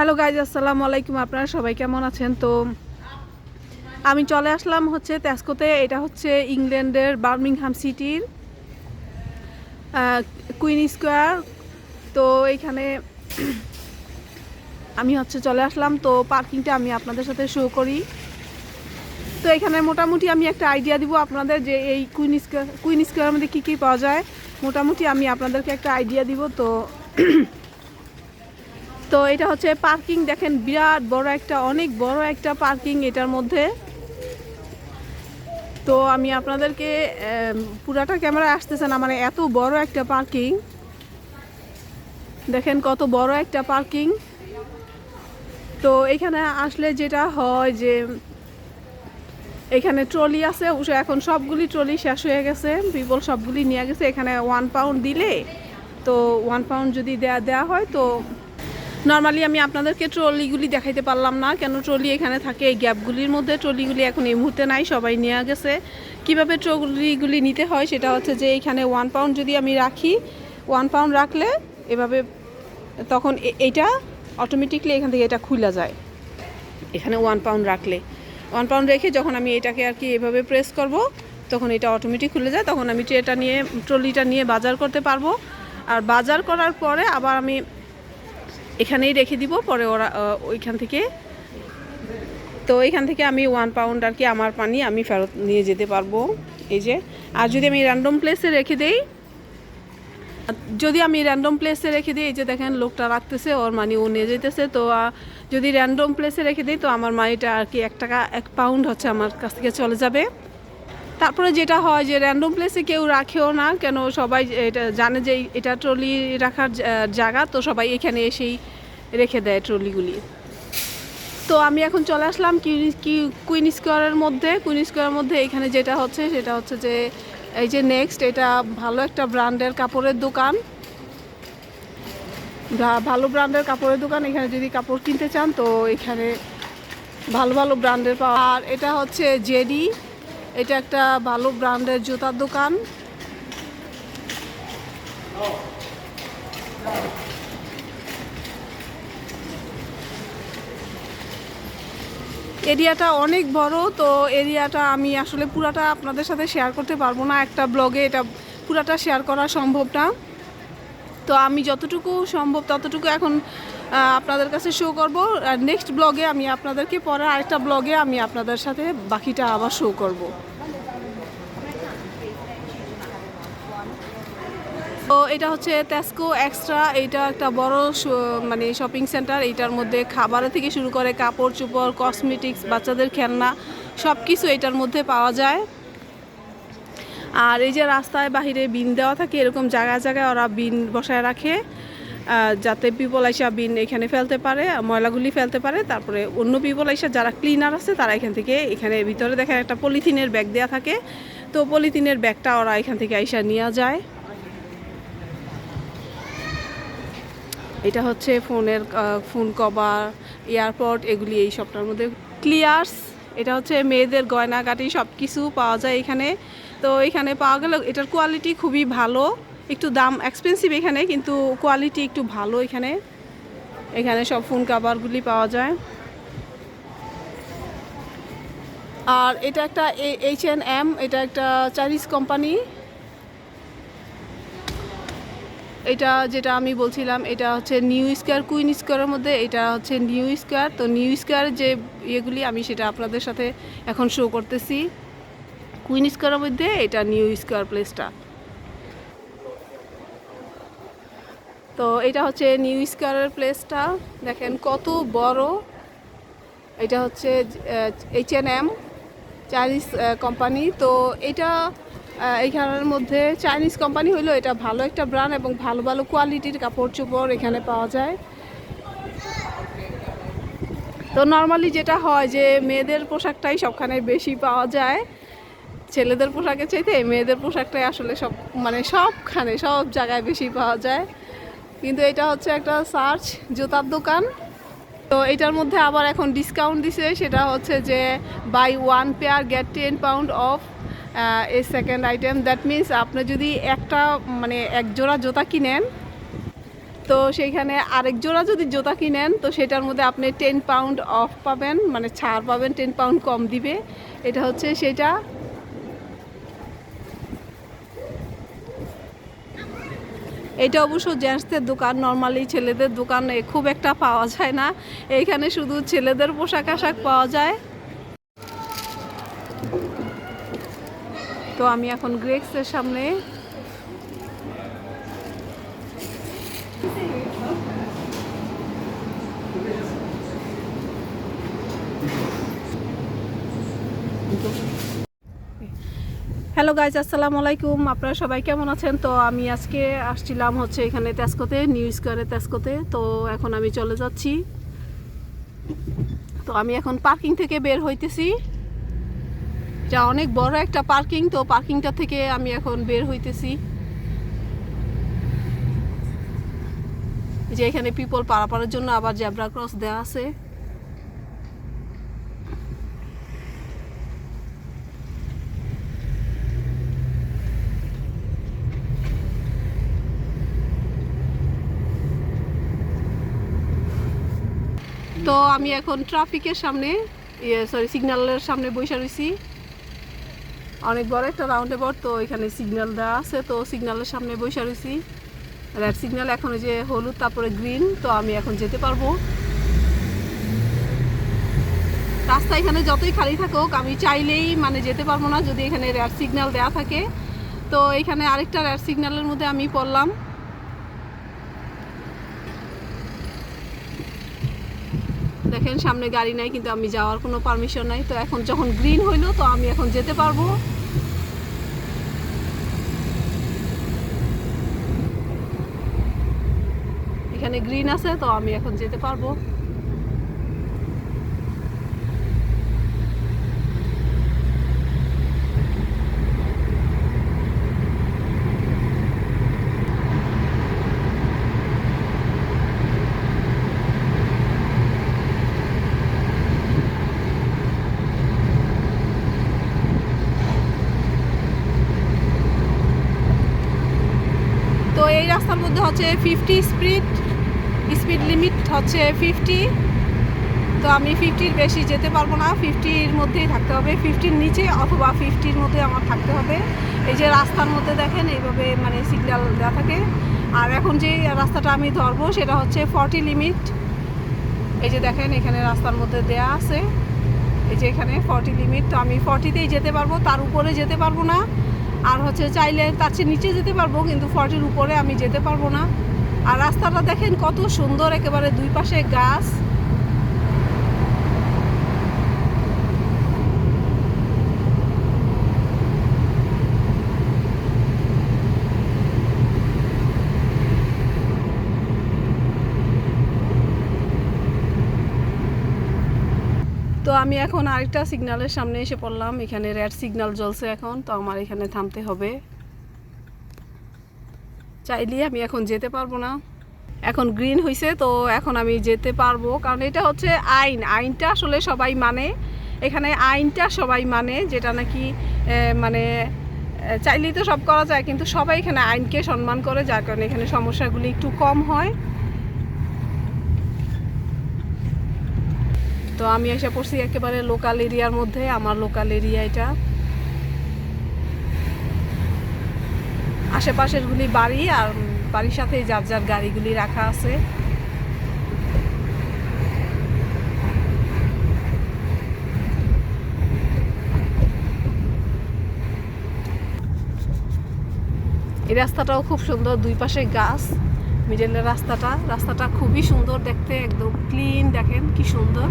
Hello guys, আসসালামু আলাইকুম। আপনারা সবাই কেমন আছেন? তো আমি চলে আসলাম হচ্ছে তেস্কোতে এটা হচ্ছে ইংল্যান্ডের বার্মিংহাম সিটির কুইন স্কোয়ার। তো এইখানে আমি হচ্ছে চলে আসলাম। তো পার্কিংটা আমি আপনাদের সাথে শো করি। তো এখানে মোটামুটি আমি একটা আইডিয়া দিব আপনাদের যে এই কুইন স্কোয়ার, কুইন স্কোয়ারের মধ্যে কী কী পাওয়া যায়। মোটামুটি আমি আপনাদেরকে একটা আইডিয়া দিব। তো তো এটা হচ্ছে পার্কিং, দেখেন বিরাট বড় একটা, অনেক বড় একটা পার্কিং এটার মধ্যে। তো আমি আপনাদেরকে পুরাটা ক্যামেরা আসতেছে না মানে এত বড় একটা পার্কিং। দেখেন কত বড় একটা পার্কিং। তো এখানে আসলে যেটা হয় যে, এখানে ট্রলি আছে এখন সবগুলি ট্রলি শেষ হয়ে গেছে, পিপল সবগুলি নিয়ে গেছে, এখানে ওয়ান পাউন্ড দিলে, তো ওয়ান পাউন্ড যদি দেয়া দেওয়া হয়, তো নর্মালি আমি আপনাদেরকে ট্রলিগুলি দেখাইতে পারলাম না, কেন ট্রলি এখানে থাকে? এই গ্যাপগুলির মধ্যে ট্রলিগুলি এখন এই মুহূর্তে নাই, সবাই নেওয়া গেছে। কীভাবে ট্রলিগুলি নিতে হয় সেটা হচ্ছে যে এখানে ওয়ান পাউন্ড যদি আমি রাখি ওয়ান পাউন্ড রাখলে এভাবে তখন এ- এইটা অটোমেটিকলি এখান থেকে এটা খুলে যায়। এখানে ওয়ান পাউন্ড রাখলে। ওয়ান পাউন্ড রেখে যখন আমি এটাকে আর কি এভাবে প্রেস করব, তখন এটা অটোমেটিক খুলে যায়। তখন আমি ট্রেটা নিয়ে, ট্রলিটা নিয়ে বাজার করতে পারব। আর বাজার করার পরে আবার আমি এখানেই রেখে দিব, পরে ওরা ওইখান থেকে। তো এখান থেকে আমি ওয়ান পাউন্ড আর কি আমার পানি আমি ফেরত নিয়ে যেতে পারব। এই যে, আর যদি আমি র্যান্ডম প্লেসে রেখে দেই যদি আমি র্যান্ডম প্লেসে রেখে দিই, এই যে দেখেন লোকটা রাখতেছে, ওর মানি ও নিয়ে যেতেছে তো যদি র্যান্ডম প্লেসে রেখে দিই, তো আমার মানিটা আর কি এক টাকা, এক পাউন্ড হচ্ছে আমার কাছ থেকে চলে যাবে। তারপরে যেটা হয় যে র্যান্ডম প্লেসে কেউ রাখেও না, কেন সবাই এটা জানে যে এটা ট্রলি রাখার জায়গা, তো সবাই এখানে এসেই রেখে দেয় ট্রলিগুলি তো আমি এখন চলে আসলাম কি- কুইন স্কোয়ারের মধ্যে। কুইন স্কোয়ারের মধ্যে এখানে যেটা হচ্ছে, সেটা হচ্ছে যে এই যে নেক্সট এটা ভালো একটা ব্র্যান্ডের কাপড়ের দোকান। ভালো ব্র্যান্ডের কাপড়ের দোকান। এখানে যদি কাপড় কিনতে চান, তো এখানে ভালো ভালো ব্র্যান্ডের পাওয়া আর এটা হচ্ছে জেডি এটা একটা ভালো ব্র্যান্ডের জুতার দোকান। এরিয়াটা অনেক বড়, তো এরিয়াটা আমি আসলে পুরাটা আপনাদের সাথে শেয়ার করতে পারব না। একটা ব্লগে এটা পুরাটা শেয়ার করা সম্ভব না তো আমি যতটুকু সম্ভব ততটুকু এখন আপনাদের কাছে শো করব। আর নেক্সট ব্লগে আমি আপনাদেরকে, পরে আরেকটা ব্লগে আমি আপনাদের সাথে বাকিটা আবার শো করব। তো এটা হচ্ছে তেস্কো এক্সট্রা এটা একটা বড় মানে শপিং সেন্টার এইটার মধ্যে খাবারের থেকে শুরু করে কাপড় চোপড় কসমেটিক্স বাচ্চাদের খেলনা সব কিছু এটার মধ্যে পাওয়া যায়। আর এই যে রাস্তায় বাহিরে বিন দেওয়া থাকে, এরকম জায়গায় জায়গায় ওরা বিন বসায় রাখে। যাতে পিপল আইসা বিন এখানে ফেলতে পারে, ময়লাগুলি ফেলতে পারে, তারপরে অন্য পিপল আইসা যারা ক্লিনার আছে, তারা এখান থেকে এখানে ভিতরে দেখেন একটা পলিথিনের ব্যাগ দেওয়া থাকে। তো পলিথিনের ব্যাগটা ওরা এখান থেকে আইসা নিয়ে যায়। এটা হচ্ছে ফোনের ফোন কভার এয়ারপড এগুলি এই সবটার মধ্যে ক্লিয়ার্স এটা হচ্ছে মেয়েদের গয়নাগাটি সব কিছু পাওয়া যায় এখানে। তো এখানে পাওয়া গেল এটার কোয়ালিটি খুবই ভালো। একটু দাম এক্সপেন্সিভ এখানে, কিন্তু কোয়ালিটি একটু ভালো এখানে। এখানে সব ফোন কাভারগুলি পাওয়া যায়। আর এটা একটা এইচ এন এম এটা একটা চাইনিজ কোম্পানি এটা যেটা আমি বলছিলাম, এটা হচ্ছে নিউ স্কোয়ার কুইন স্কোয়ারের মধ্যে, এটা হচ্ছে নিউ স্কোয়ার তো নিউ স্কোয়ারের যে ইয়েগুলি, আমি সেটা আপনাদের সাথে এখন শো করতেছি। কুইন স্কোয়ারের মধ্যে, এটা নিউ স্কোয়ার প্লেসটা তো এটা হচ্ছে নিউ স্কোয়ারের প্লেসটা দেখেন কত বড়। এটা হচ্ছে H N M Chinese company তো এটা আহ, এখানের মধ্যে চাইনিজ কোম্পানি হইল এটা ভালো একটা ব্র্যান্ড এবং ভালো ভালো কোয়ালিটির কাপড় চোপড় এখানে পাওয়া যায়। তো নর্মালি যেটা হয় যে মেয়েদের পোশাকটাই সবখানে বেশি পাওয়া যায়। ছেলেদের পোশাকের চাইতে মেয়েদের পোশাকটাই আসলে সব মানে সবখানে সব জায়গায় বেশি পাওয়া যায়। কিন্তু এটা হচ্ছে একটা সার্চ জুতার দোকান। তো এটার মধ্যে আবার এখন ডিসকাউন্ট দিছে, সেটা হচ্ছে যে buy one pair get ten pound off a second item that means আপনি যদি একটা মানে এক জোড়া জুতা কিনেন, তো সেইখানে আরেক জোড়া যদি জুতা কিনেন, তো সেটার মধ্যে আপনি টেন পাউন্ড অফ পাবেন মানে ছাড় পাবেন টেন পাউন্ড কম দিবে। এটা হচ্ছে সেটা। এটা অবশ্য জেন্টসদের দোকান নর্মালি ছেলেদের দোকানে খুব একটা পাওয়া যায় না। এইখানে শুধু ছেলেদের পোশাক আশাক পাওয়া যায়। তো আমি এখন গ্রেক্সের সামনে হ্যালো গাইজ, আসসালামু আলাইকুম। আপনারা সবাই কেমন আছেন? তো আমি আজকে আসছিলাম হচ্ছে এখানে তেস্কোতে নিউ স্কোয়ারে তেস্কোতে তো এখন আমি চলে যাচ্ছি। তো আমি এখন পার্কিং থেকে বের হইতেছি। যা অনেক বড় একটা পার্কিং, তো পার্কিংটা থেকে আমি এখন বের হইতেছি। যে এখানে পিপল পারাপারের জন্য আবার জেব্রা ক্রস দেওয়া আছে। তো আমি এখন ট্রাফিকের সামনে ইয়ে সরি সিগন্যালের সামনে বসে রয়েছি। অনেক বড় একটা রাউন্ড এবার তো এখানে সিগন্যাল দেওয়া আছে, তো সিগন্যালের সামনে বসে রয়েছি। রেড সিগন্যাল এখন যে হলুদ, তারপরে গ্রিন তো আমি এখন যেতে পারব। রাস্তা এখানে যতই খালি থাকুক, আমি চাইলেই মানে যেতে পারব না যদি এখানে রেড সিগন্যাল দেওয়া থাকে। তো এখানে আরেকটা রেড সিগন্যালের মধ্যে আমি পড়লাম। দেখেন, সামনে গাড়ি নাই, কিন্তু আমি যাওয়ার কোনো পারমিশন নাই। তো এখন যখন গ্রিন হইল, তো আমি এখন যেতে পারব। এখানে গ্রিন আছে, তো আমি এখন যেতে পারব তো এই রাস্তার মধ্যে হচ্ছে ফিফটি স্পিড স্পিড লিমিট হচ্ছে ফিফটি তো আমি ফিফটির বেশি যেতে পারব না ফিফটির মধ্যেই থাকতে হবে ফিফটির নিচে অথবা ফিফটির মধ্যে আমার থাকতে হবে। এই যে রাস্তার মধ্যে দেখেন, এইভাবে মানে সিগন্যাল দেওয়া থাকে। আর এখন যে রাস্তাটা আমি ধরবো, সেটা হচ্ছে ফর্টি লিমিট এই যে দেখেন, এখানে রাস্তার মধ্যে দেয়া আছে। এই যে এখানে ফর্টি লিমিট তো আমি ফর্টিতেই যেতে পারব, তার উপরে যেতে পারব না। আর হচ্ছে চাইলে তার চেয়ে নিচে যেতে পারব, কিন্তু ফর্টির উপরে আমি যেতে পারব না। আর রাস্তাটা দেখেন কত সুন্দর, একেবারে দুই পাশে গাছ। আমি এখন আরেকটা সিগন্যালের সামনে এসে পড়লাম। এখানে রেড সিগন্যাল জ্বলছে এখন, তো আমার এখানে থামতে হবে। চাইলে আমি এখন যেতে পারব না। এখন গ্রিন হয়েছে তো এখন আমি যেতে পারব। কারণ এটা হচ্ছে আইন। আইনটা আসলে সবাই মানে। এখানে আইনটা সবাই মানে যেটা নাকি মানে চাইলেই তো সব করা যায়, কিন্তু সবাই এখানে আইনকে সম্মান করে, যার কারণে এখানে সমস্যাগুলি একটু কম হয়। তো আমি এসে পড়ছি একেবারে লোকাল এরিয়ার মধ্যে, আমার লোকাল এরিয়া এটা। আশেপাশের গুলি বাড়ি আর বাড়ির সাথে যার যার গাড়িগুলি রাখা আছে। এই রাস্তাটাও খুব সুন্দর, দুই পাশে গাছ মিডলের রাস্তাটা। রাস্তাটা খুবই সুন্দর দেখতে, একদম ক্লিন দেখেন কি সুন্দর।